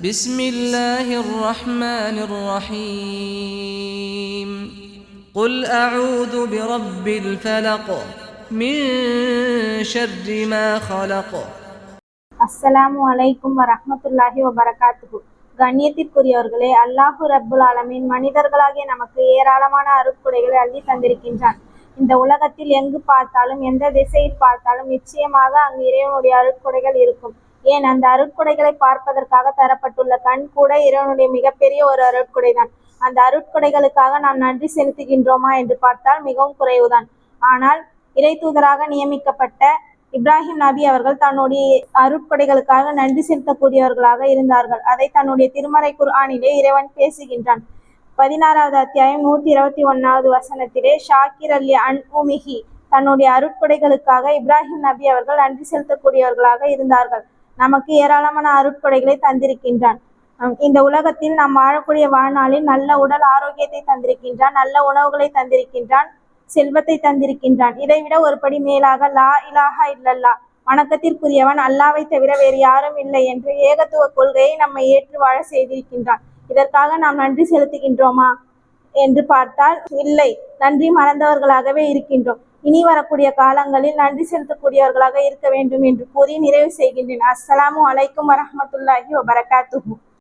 بسم الله الرحمن الرحيم قل أعوذ برب الفلق من شر ما خلق அஸ்ஸலாமு அலைக்கும் வரஹ்மத்துல்லாஹி வபரகாத்துஹு கண்ணியத்திற்குரியவர்களே அல்லாஹு ரப்புல் ஆலமீன் மனிதர்களாகிய நமக்கு ஏராளமான அருட்கொடைகளை அள்ளி தந்திருக்கின்றான் இந்த உலகத்தில் எங்கு பார்த்தாலும் எந்த திசையில் பார்த்தாலும் நிச்சயமாக அங்கு இறைவனுடைய அருட்கொடைகள் இருக்கும் ஏன் அந்த அருட்கொடைகளை பார்ப்பதற்காக தரப்பட்டுள்ள கண் கூட இறைவனுடைய மிகப்பெரிய ஒரு அருட்கொடைதான். அந்த அருட்கொடைகளுக்காக நாம் நன்றி செலுத்துகின்றோமா என்று பார்த்தால் மிகவும் குறைவுதான். ஆனால் இறை தூதராக நியமிக்கப்பட்ட இப்ராஹிம் நபி அவர்கள் தன்னுடைய அருட்கொடைகளுக்காக நன்றி செலுத்தக்கூடியவர்களாக இருந்தார்கள். அதை தன்னுடைய திருமறை குர்ஆனிலே இறைவன் பேசுகின்றான். பதினாறாவது அத்தியாயம் நூத்தி இருபத்தி ஒன்னாவது வசனத்திலே ஷாக்கிர் அல்லி அன் உமிஹி தன்னுடைய அருட்கொடைகளுக்காக இப்ராஹிம் நபி அவர்கள் நன்றி செலுத்தக்கூடியவர்களாக இருந்தார்கள். நமக்கு ஏராளமான அருட்கொடைகளை தந்திருக்கின்றான். இந்த உலகத்தில் நாம் வாழக்கூடிய வாழ்நாளில் நல்ல உடல் ஆரோக்கியத்தை தந்திருக்கின்றான் நல்ல உணவுகளை தந்திருக்கின்றான் செல்வத்தை தந்திருக்கின்றான். இதைவிட ஒருபடி மேலாக லா இலாஹா இல்லல்லா வணக்கத்திற்குரியவன் அல்லாவை தவிர வேறு யாரும் இல்லை என்று ஏகத்துவ கொள்கையை நம்மை ஏற்று வாழ செய்திருக்கின்றான். இதற்காக நாம் நன்றி செலுத்துகின்றோமா? என்று பார்த்தால் இல்லை நன்றி மறந்தவர்களாகவே இருக்கின்றோம். இனி வரக்கூடிய காலங்களில் நன்றி செலுத்தக்கூடியவர்களாக இருக்க வேண்டும் என்று கூறி நிறைவு செய்கின்றேன். அஸ்ஸலாமு அலைக்கும் வரமத்துல்லாஹி வபரகாத்துஹு.